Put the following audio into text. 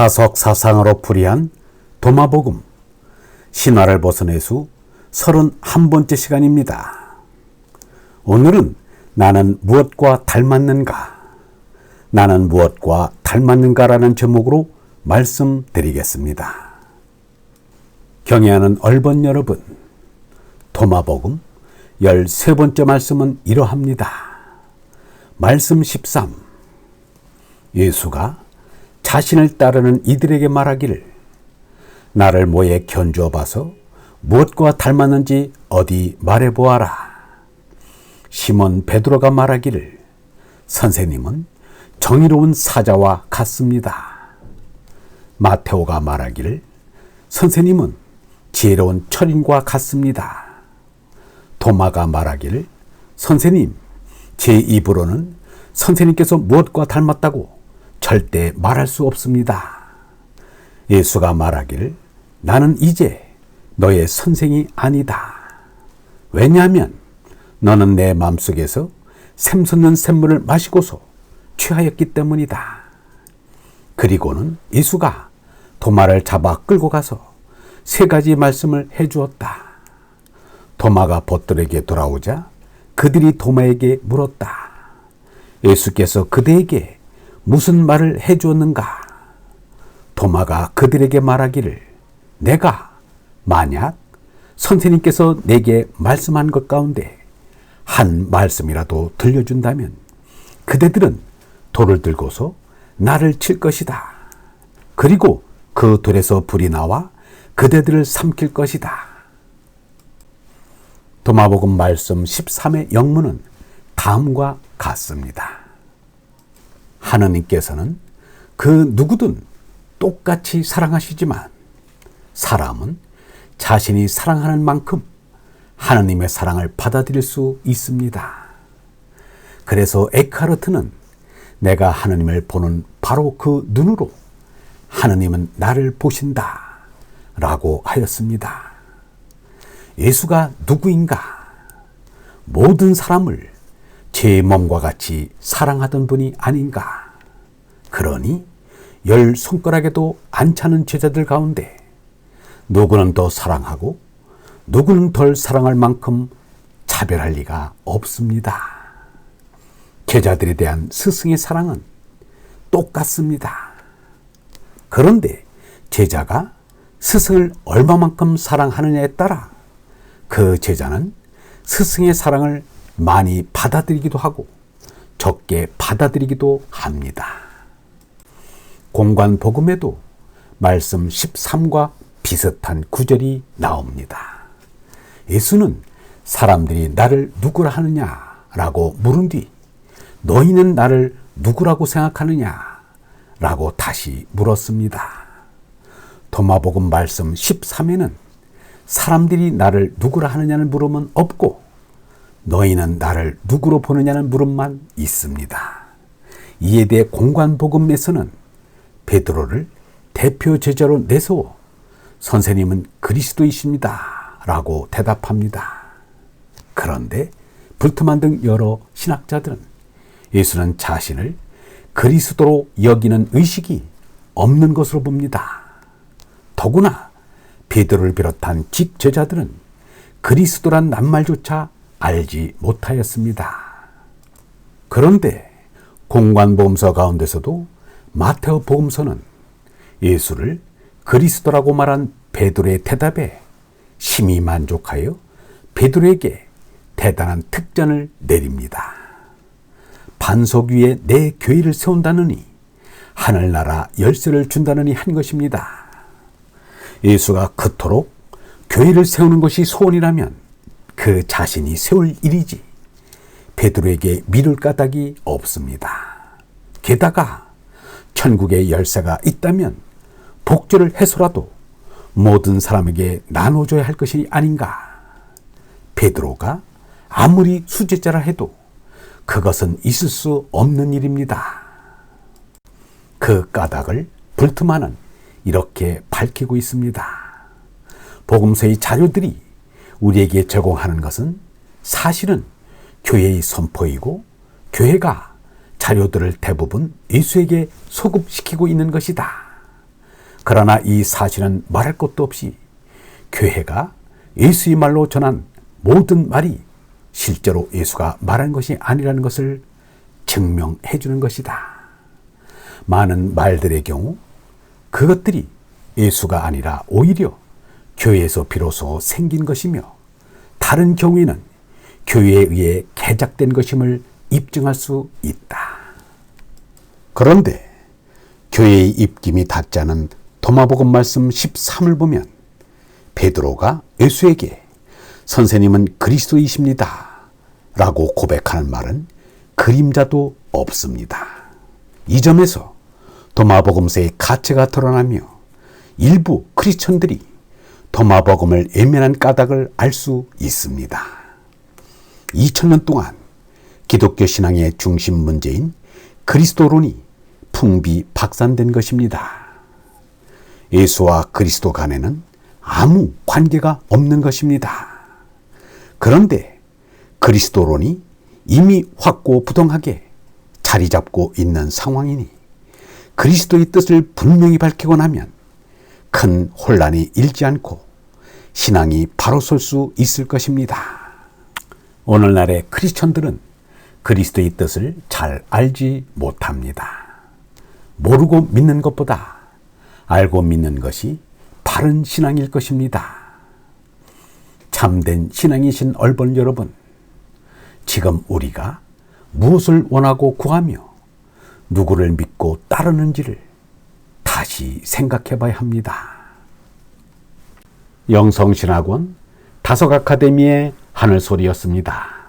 사석 사상으로 풀이한 도마복음 신화를 벗어내 수 31번째 시간입니다. 오늘은 나는 무엇과 닮았는가? 나는 무엇과 닮았는가라는 제목으로 말씀드리겠습니다. 경애하는 얼번 여러분, 도마복음 13번째 말씀은 이러합니다. 말씀 13. 예수가 자신을 따르는 이들에게 말하기를 나를 모에 견주어 봐서 무엇과 닮았는지 어디 말해 보아라. 시몬 베드로가 말하기를 선생님은 정의로운 사자와 같습니다. 마테오가 말하기를 선생님은 지혜로운 철인과 같습니다. 도마가 말하기를 선생님 제 입으로는 선생님께서 무엇과 닮았다고 절대 말할 수 없습니다. 예수가 말하기를 나는 이제 너의 선생이 아니다. 왜냐하면 너는 내 마음속에서 샘솟는 샘물을 마시고서 취하였기 때문이다. 그리고는 예수가 도마를 잡아 끌고 가서 세 가지 말씀을 해 주었다. 도마가 벗들에게 돌아오자 그들이 도마에게 물었다. 예수께서 그대에게 무슨 말을 해 주었는가? 도마가 그들에게 말하기를 내가 만약 선생님께서 내게 말씀한 것 가운데 한 말씀이라도 들려준다면 그대들은 돌을 들고서 나를 칠 것이다. 그리고 그 돌에서 불이 나와 그대들을 삼킬 것이다. 도마복음 말씀 13의 영문은 다음과 같습니다. 하느님께서는 그 누구든 똑같이 사랑하시지만 사람은 자신이 사랑하는 만큼 하나님의 사랑을 받아들일 수 있습니다. 그래서 에카르트는 내가 하나님을 보는 바로 그 눈으로 하나님은 나를 보신다 라고 하였습니다. 예수가 누구인가? 모든 사람을 제 몸과 같이 사랑하던 분이 아닌가? 그러니 열 손가락에도 안 차는 제자들 가운데 누구는 더 사랑하고 누구는 덜 사랑할 만큼 차별할 리가 없습니다. 제자들에 대한 스승의 사랑은 똑같습니다. 그런데 제자가 스승을 얼마만큼 사랑하느냐에 따라 그 제자는 스승의 사랑을 많이 받아들이기도 하고 적게 받아들이기도 합니다. 공관 복음에도 말씀 13과 비슷한 구절이 나옵니다. 예수는 사람들이 나를 누구라 하느냐라고 물은 뒤 너희는 나를 누구라고 생각하느냐라고 다시 물었습니다. 도마복음 말씀 13에는 사람들이 나를 누구라 하느냐는 물음은 없고 너희는 나를 누구로 보느냐는 물음만 있습니다. 이에 대해 공관복음에서는 베드로를 대표 제자로 내세워 선생님은 그리스도이십니다. 라고 대답합니다. 그런데 불트만 등 여러 신학자들은 예수는 자신을 그리스도로 여기는 의식이 없는 것으로 봅니다. 더구나 베드로를 비롯한 직제자들은 그리스도란 낱말조차 알지 못하였습니다. 그런데 공관보험서 가운데서도 마테오 복음서는 예수를 그리스도라고 말한 베드로의 대답에 심히 만족하여 베드로에게 대단한 특전을 내립니다. 반석 위에 내 교회를 세운다느니 하늘나라 열쇠를 준다느니 한 것입니다. 예수가 그토록 교회를 세우는 것이 소원이라면 그 자신이 세울 일이지 베드로에게 미룰 까닭이 없습니다. 게다가 천국의 열쇠가 있다면 복주를 해서라도 모든 사람에게 나눠줘야 할 것이 아닌가. 베드로가 아무리 수제자라 해도 그것은 있을 수 없는 일입니다. 그 까닭을 불트만은 이렇게 밝히고 있습니다. 복음서의 자료들이 우리에게 제공하는 것은 사실은 교회의 선포이고 교회가 자료들을 대부분 예수에게 소급시키고 있는 것이다. 그러나 이 사실은 말할 것도 없이 교회가 예수의 말로 전한 모든 말이 실제로 예수가 말한 것이 아니라는 것을 증명해 주는 것이다. 많은 말들의 경우 그것들이 예수가 아니라 오히려 교회에서 비로소 생긴 것이며 다른 경우에는 교회에 의해 개작된 것임을 입증할 수 있다. 그런데 교회의 입김이 닿지 않은 도마복음 말씀 13을 보면 베드로가 예수에게 선생님은 그리스도이십니다. 라고 고백하는 말은 그림자도 없습니다. 이 점에서 도마복음서의 가치가 드러나며 일부 크리스천들이 도마복음을 예면한 까닭을 알 수 있습니다. 2000년 동안 기독교 신앙의 중심 문제인 그리스도론이 풍비 박산된 것입니다. 예수와 그리스도 간에는 아무 관계가 없는 것입니다. 그런데 그리스도론이 이미 확고부동하게 자리 잡고 있는 상황이니 그리스도의 뜻을 분명히 밝히고 나면 큰 혼란이 일지 않고 신앙이 바로 설 수 있을 것입니다. 오늘날의 크리스천들은 그리스도의 뜻을 잘 알지 못합니다. 모르고 믿는 것보다 알고 믿는 것이 바른 신앙일 것입니다. 참된 신앙이신 얼번 여러분, 지금 우리가 무엇을 원하고 구하며 누구를 믿고 따르는지를 다시 생각해 봐야 합니다. 영성신학원 다섯 아카데미의 하늘소리였습니다.